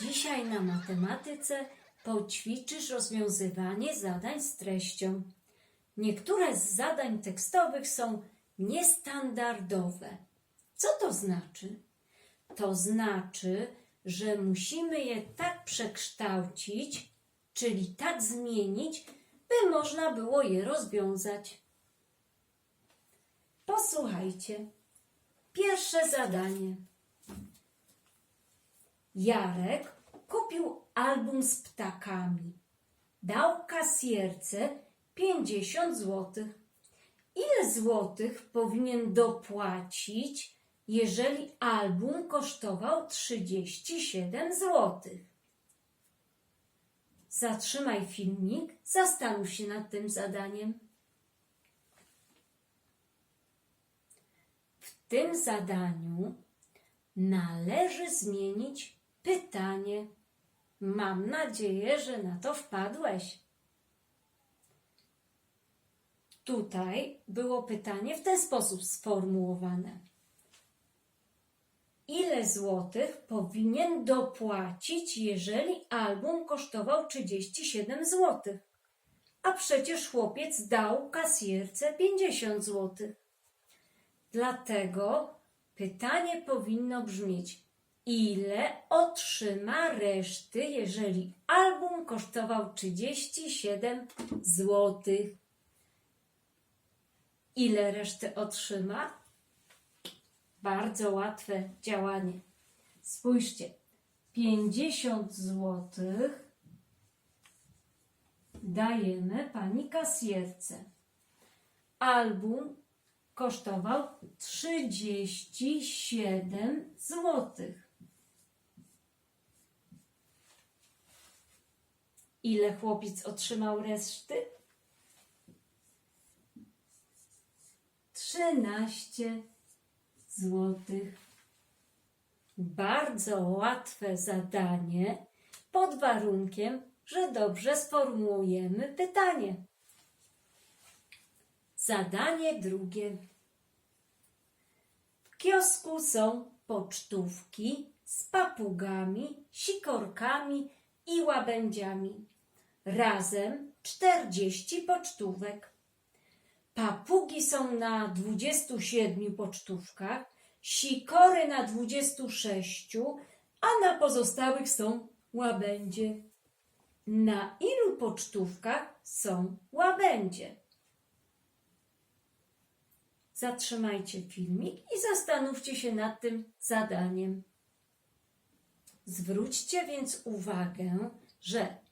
Dzisiaj na matematyce poćwiczysz rozwiązywanie zadań z treścią. Niektóre z zadań tekstowych są niestandardowe. Co to znaczy? To znaczy, że musimy je tak przekształcić, czyli tak zmienić, by można było je rozwiązać. Posłuchajcie. Pierwsze zadanie. Jarek kupił album z ptakami. Dał kasjerce 50 złotych. Ile złotych powinien dopłacić, jeżeli album kosztował 37 złotych? Zatrzymaj filmik, zastanów się nad tym zadaniem. W tym zadaniu należy zmienić pytanie. Mam nadzieję, że na to wpadłeś. Tutaj było pytanie w ten sposób sformułowane. Ile złotych powinien dopłacić, jeżeli album kosztował 37 złotych? A przecież chłopiec dał kasjerce 50 złotych. Dlatego pytanie powinno brzmieć: ile otrzyma reszty, jeżeli album kosztował 37 zł? Ile reszty otrzyma? Bardzo łatwe działanie. Spójrzcie, 50 zł dajemy pani kasjerce. Album kosztował 37 złotych. Ile chłopiec otrzymał reszty? 13 złotych. Bardzo łatwe zadanie pod warunkiem, że dobrze sformułujemy pytanie. Zadanie drugie. W kiosku są pocztówki z papugami, sikorkami i łabędziami. Razem 40 pocztówek. Papugi są na 27 pocztówkach, sikory na 26, a na pozostałych są łabędzie. Na ilu pocztówkach są łabędzie? Zatrzymajcie filmik i zastanówcie się nad tym zadaniem. Zwróćcie więc uwagę, że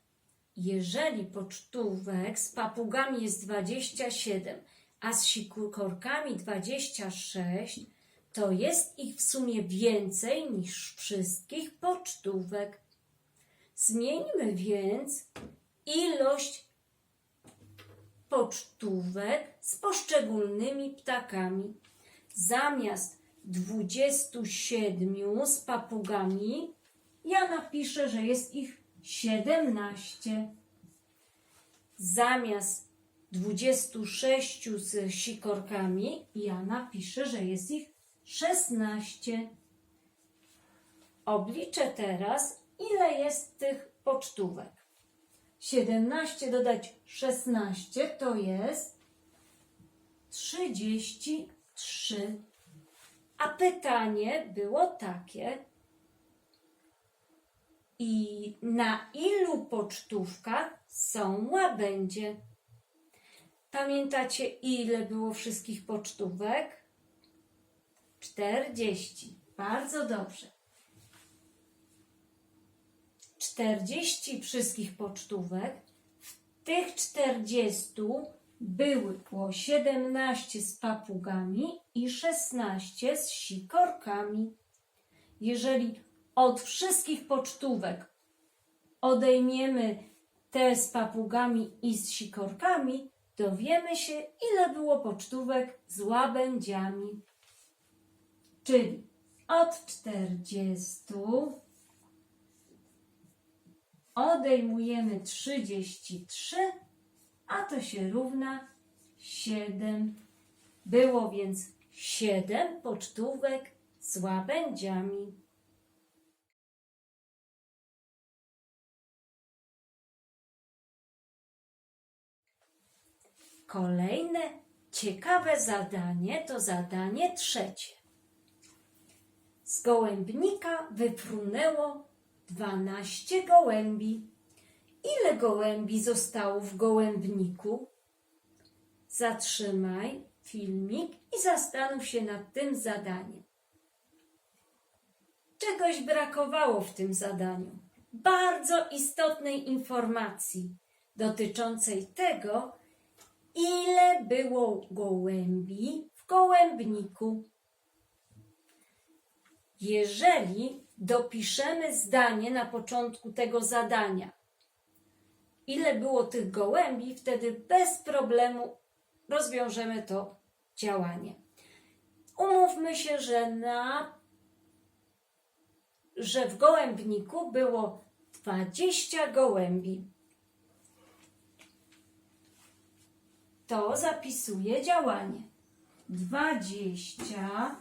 jeżeli pocztówek z papugami jest 27, a z sikorkami 26, to jest ich w sumie więcej niż wszystkich pocztówek. Zmieńmy więc ilość pocztówek z poszczególnymi ptakami. Zamiast 27 z papugami, ja napiszę, że jest ich 17. Zamiast 26 z sikorkami, ja napiszę, że jest ich 16. Obliczę teraz, ile jest tych pocztówek. 17 dodać 16 to jest 33. A pytanie było takie: i na ilu pocztówkach są łabędzie? Pamiętacie, ile było wszystkich pocztówek? 40. Bardzo dobrze. 40 wszystkich pocztówek. W tych 40 było 17 z papugami i 16 z sikorkami. Jeżeli od wszystkich pocztówek odejmiemy te z papugami i z sikorkami, dowiemy się, ile było pocztówek z łabędziami. Czyli od 40 odejmujemy 33, a to się równa 7. Było więc 7 pocztówek z łabędziami. Kolejne ciekawe zadanie to zadanie trzecie. Z gołębnika wypłynęło 12 gołębi. Ile gołębi zostało w gołębniku? Zatrzymaj filmik i zastanów się nad tym zadaniem. Czegoś brakowało w tym zadaniu. Bardzo istotnej informacji dotyczącej tego, ile było gołębi w gołębniku. Jeżeli dopiszemy zdanie na początku tego zadania, ile było tych gołębi, wtedy bez problemu rozwiążemy to działanie. Umówmy się, że na że w gołębniku było 20 gołębi. To zapisuje działanie. 20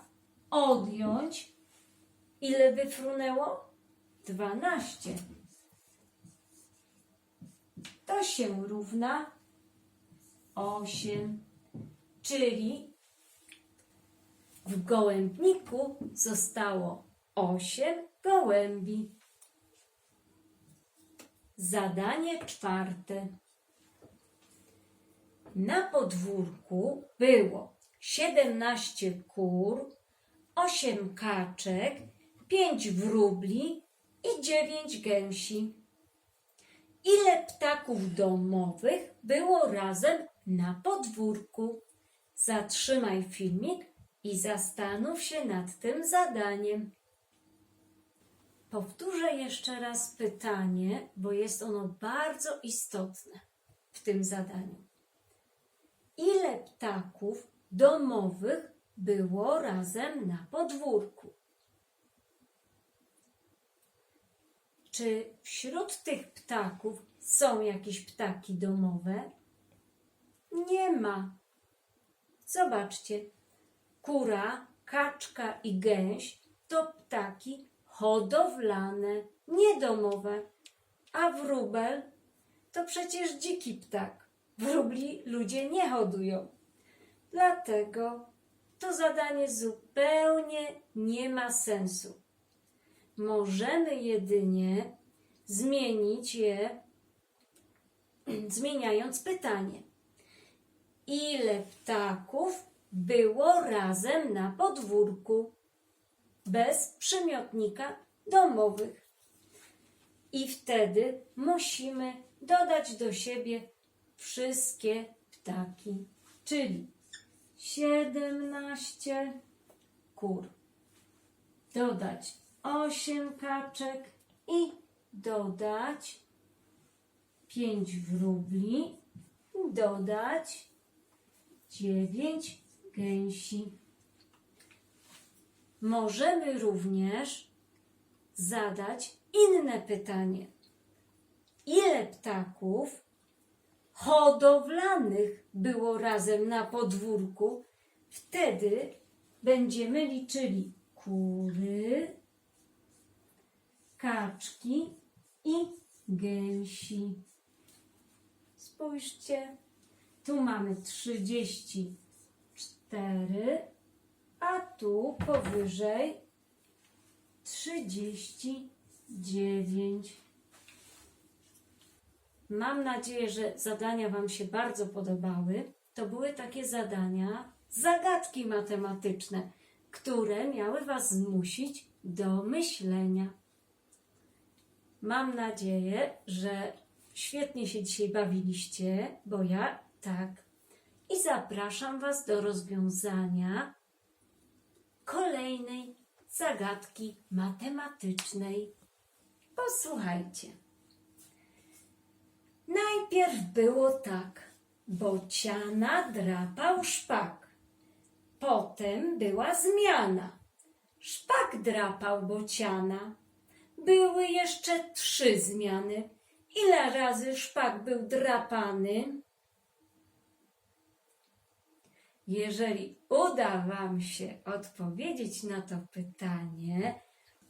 odjąć. Ile wyfrunęło? 12. To się równa 8. Czyli w gołębniku zostało 8 gołębi. Zadanie czwarte. Na podwórku było 17 kur, 8 kaczek, 5 wróbli i 9 gęsi. Ile ptaków domowych było razem na podwórku? Zatrzymaj filmik i zastanów się nad tym zadaniem. Powtórzę jeszcze raz pytanie, bo jest ono bardzo istotne w tym zadaniu. Ile ptaków domowych było razem na podwórku? Czy wśród tych ptaków są jakieś ptaki domowe? Nie ma. Zobaczcie, kura, kaczka i gęś to ptaki hodowlane, niedomowe, a wróbel to przecież dziki ptak. Wróbli ludzie nie hodują. Dlatego to zadanie zupełnie nie ma sensu. Możemy jedynie zmienić je, zmieniając pytanie. Ile ptaków było razem na podwórku? Bez przymiotnika domowych. I wtedy musimy dodać do siebie wszystkie ptaki, czyli 17 kur. Dodać 8 kaczek i dodać 5 wróbli, dodać 9 gęsi. Możemy również zadać inne pytanie. Ile ptaków hodowlanych było razem na podwórku? Wtedy będziemy liczyli kury, kaczki i gęsi. Spójrzcie, tu mamy 34, a tu powyżej 39. Mam nadzieję, że zadania Wam się bardzo podobały. To były takie zadania, zagadki matematyczne, które miały Was zmusić do myślenia. Mam nadzieję, że świetnie się dzisiaj bawiliście, bo ja tak. I zapraszam Was do rozwiązania kolejnej zagadki matematycznej. Posłuchajcie. Najpierw było tak. Bociana drapał szpak. Potem była zmiana. Szpak drapał bociana. Były jeszcze trzy zmiany. Ile razy szpak był drapany? Jeżeli uda Wam się odpowiedzieć na to pytanie,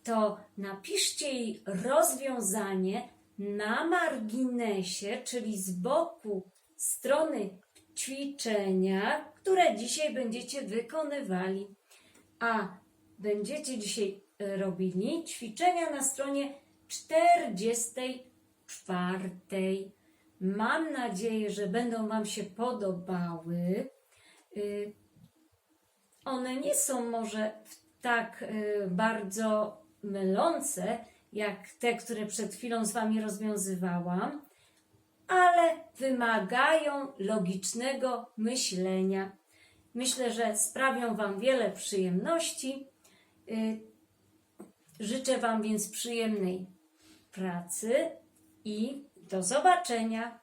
to napiszcie jej rozwiązanie na marginesie, czyli z boku strony ćwiczenia, które dzisiaj będziecie wykonywali. A będziecie dzisiaj e, robili ćwiczenia na stronie 44. Mam nadzieję, że będą Wam się podobały. Y, One nie są może tak y, bardzo mylące, jak te, które przed chwilą z Wami rozwiązywałam, ale wymagają logicznego myślenia. Myślę, że sprawią Wam wiele przyjemności. Y, Życzę Wam więc przyjemnej pracy i do zobaczenia.